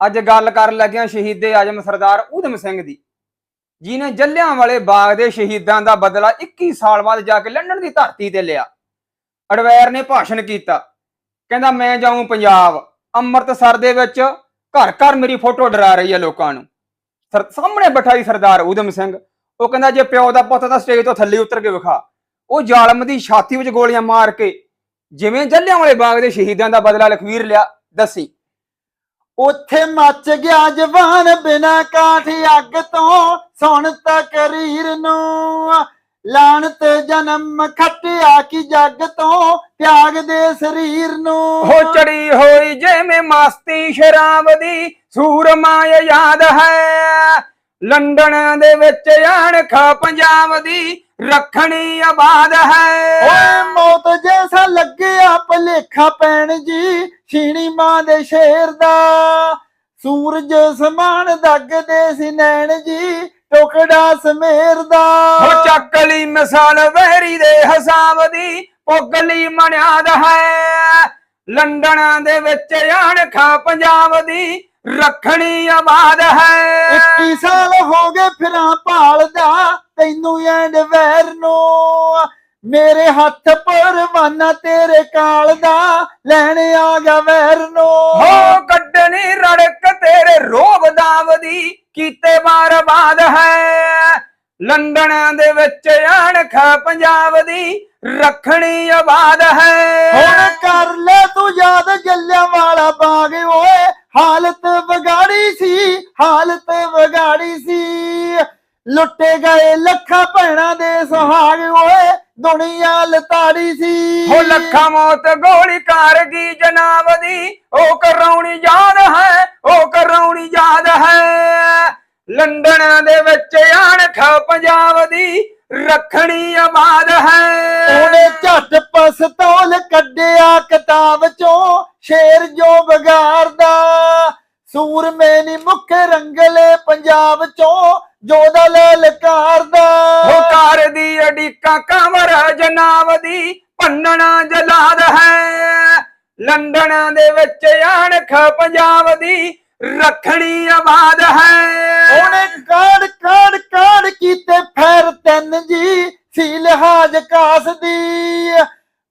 ਅੱਜ ਗੱਲ ਕਰਨ ਲੱਗਿਆ ਸ਼ਹੀਦੇ ਆਜਮ ਸਰਦਾਰ ਊਧਮ ਸਿੰਘ ਦੀ ਜਿਨੇ ਜੱਲਿਆਂ ਵਾਲੇ ਬਾਗ ਦੇ ਸ਼ਹੀਦਾਂ ਦਾ ਬਦਲਾ 21 ਸਾਲ ਬਾਅਦ ਜਾ ਕੇ ਲੰਡਨ ਦੀ ਧਰਤੀ ਤੇ ਲਿਆ। ਅਡਵੈਰ ਨੇ ਭਾਸ਼ਣ ਕੀਤਾ, ਕਹਿੰਦਾ, ਮੈਂ ਜਾਊਂ ਪੰਜਾਬ, ਅੰਮ੍ਰਿਤਸਰ ਦੇ ਵਿੱਚ ਘਰ ਘਰ ਮੇਰੀ ਫੋਟੋ ਡਰਾ ਰਹੀ ਹੈ ਲੋਕਾਂ ਨੂੰ। ਸਰ, ਸਾਹਮਣੇ ਬੈਠਾ ਸੀ ਸਰਦਾਰ ਊਧਮ ਸਿੰਘ, ਉਹ ਕਹਿੰਦਾ, ਜੇ ਪਿਓ ਦਾ ਪੁੱਤ ਤਾਂ ਸਟੇਜ ਤੋਂ ਥੱਲੇ ਉਤਰ ਕੇ ਵਿਖਾ। ਉਹ ਜ਼ਾਲਮ ਦੀ ਛਾਤੀ ਵਿੱਚ ਗੋਲੀਆਂ ਮਾਰ ਕੇ ਜਿਵੇਂ ਜੱਲਿਆਂ ਵਾਲੇ ਬਾਗ ਦੇ ਸ਼ਹੀਦਾਂ ਦਾ ਬਦਲਾ ਲਖਵੀਰ ਲਿਆ, ਦੱਸੀ ਉੱਥੇ ਮੱਚ ਗਿਆ ਜਵਾਨ ਬਿਨਾ ਕਾਠੀ ਅੱਗ ਤੋਂ। ਸੁਣ ਤਕਰੀਰ ਨੂੰ। ਲਾਣਤ ਜਨਮ ਖੱਟਿਆ ਕੀ ਜੱਗ ਤੋਂ। ਤਿਆਗ ਦੇ ਸਰੀਰ ਨੂੰ। ਹੋ ਚੜੀ ਹੋਈ ਜਿਵੇਂ ਮਸਤੀ ਸ਼ਰਾਬ ਦੀ। ਸੂਰਮਾ ਯਾਦ ਹੈ। ਲੰਡਨ ਦੇ ਵਿੱਚ ਅਣਖਾ ਪੰਜਾਬ ਦੀ। ਰੱਖਣੀ ਆਬਾਦ ਹੈ। ਓਏ ਮੌਤ ਜੈਸਾ ਲੱਗਿਆ ਭਲੇਖਾ ਪੈਣ ਜੀ ਛੀਣੀ ਮਾਂ ਦੇ ਸ਼ੇਰ ਦਾ। ਸੂਰਜ ਸਮਾਨ ਦੱਗਦੇ ਸੀ ਨੈਣ ਜੀ ਟੁਕੜਾ ਸਮੇਰ ਦਾ। ਹੋ ਚੱਕਲੀ ਮਿਸਾਲ ਵਹਿਰੀ ਦੇ ਹਸਾਬ ਦੀ ਪੁਗਲੀ ਮਨਿਆਦ ਹੈ। ਲੰਡਨ ਦੇ ਵਿੱਚ ਅਣਖਾ ਪੰਜਾਬ ਦੀ ਰੱਖਣੀ ਆਬਾਦ ਹੈ। 21 ਸਾਲ ਹੋ ਗਏ ਫਿਰਾਂ ਭਾਲਦਾ ਤੈਨੂੰ ਐਂਡ ਵੈਰ ਨੂੰ ਮੇਰੇ ਹੱਥ ਪਰਵਾਨਾ ਤੇਰੇ ਕਾਲ ਦਾ ਲੈਣ ਆ ਗਿਆ ਵੈਰ ਨੂੰ। ਹੋ ਕੱਢਣੀ ਰੜਕ ਤੇਰੇ ਰੋਬ ਦਾਵਦੀ ਕੀਤੇ ਬਰਬਾਦ ਹੈ। ਲੰਡਨ ਦੇ ਵਿੱਚ ਅਣਖਾ ਪੰਜਾਬ ਦੀ ਰੱਖਣੀ ਆਬਾਦ ਹੈ। ਹੁਣ ਕਰ ਲੈ ਤੂੰ ਯਾਦ ਜੱਲਿਆਂ ਵਾਲਾ ਬਾਗ ਓਏ ਹਾਲਤ ਵਿਗਾੜੀ ਸੀ ਹਾਲਤ ਦੇ ਸੁਹਾਗ ਓਏ ਦੁਨੀਆ ਲਤਾੜੀ ਸੀ। ਹੋ ਲੱਖਾਂ ਮੌਤ ਗੋਲੀ ਕਾਰ ਗਈ ਜਨਾਬ ਦੀ। ਉਹ ਕਰਾਉਣੀ ਯਾਦ ਹੈ ਉਹ ਕਰਾਉਣੀ ਯਾਦ ਹੈ। ਲੰਡਨ ਦੇ ਵਿੱਚ ਅਣਖਾ ਪੰਜਾਬ ਦੀ ਰੱਖਣੀ ਆਬਾਦ ਹੈ। ਉਹਨੇ ਝੱਟ ਪਸਤੌਲ ਕੱਢਿਆ ਕਿਤਾਬ ਚੋਂ ਸ਼ੇਰ ਜੋ ਵਿਗਾਰਦਾ। ਸੂਰਮੇ ਨੀ ਮੁੱਖ ਰੰਗਲੇ ਪੰਜਾਬ ਚੋਂ ਜੋਦਾ ਲਲਕਾਰਦਾ ਉਹ ਕਾਰ ਦੀ ਅਡੀਕਾ ਕਮਰ ਜਨਾਬ ਦੀ ਭੰਨਣਾ ਜਲਾਦ ਹੈ। ਲੰਡਨ ਦੇ ਵਿੱਚ ਅਣਖਾ ਪੰਜਾਬ ਦੀ ਰੱਖਣੀ ਆਬਾਦ ਹੈ। ਉਹਨੇ ਕਾੜ ਕਾੜ ਕਾੜ ਕੀਤੇ ਫੈਰ ਤੈਨ ਜੀ ਸੀ ਲਿਹਾਜ ਕਾਸ ਦੀ।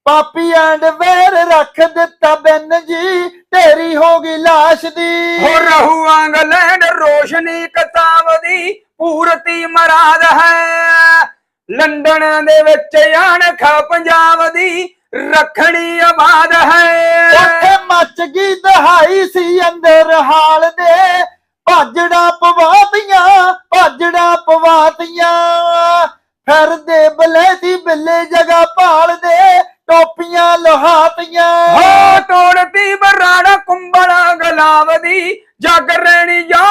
ਪਾਪੀ ਐਂਡ ਵੇਰ ਰੱਖ ਦਿੱਤਾ ਬੈਨ ਜੀ ਢੇਰੀ ਹੋ ਗਈ ਲਾਸ਼ ਦੀ। ਹੋ ਰਹੂ ਇੰਗਲੈਂਡ ਰੋਸ਼ਨੀ ਕਿਤਾਬ ਦੀ ਪੂਰਤੀ ਮਰਾਦ ਹੈ। ਲੰਡਨ ਦੇ ਵਿੱਚ ਅਣਖਾ ਪੰਜਾਬ ਦੀ ਰੱਖਣੀ ਆਬਾਦ ਹੈ। ਉੱਥੇ ਮੱਚ ਗਈ ਦਹਾਈ ਸੀ ਅੰਦਰ ਹਾਲ ਦੇ। ਭਾਜੜਾ ਪਵਾਤੀਆਂ ਭਾਜੜਾ ਪਵਾਤੀਆਂ। ਫਿਰਦੇ ਬਲੇ ਦੀ ਬਿੱਲੇ ਜਗਾ ਭਾਲਦੇ ਟੋਪੀਆਂ ਲੋਹਾਤੀਆਂ। ਹੋ ਤੋੜਤੀ ਬਰਾੜਾ ਕੁੰਬਲਾ ਗਲਾਵ ਦੀ ਜਗ ਰਹਿਣੀ ਯਾਦ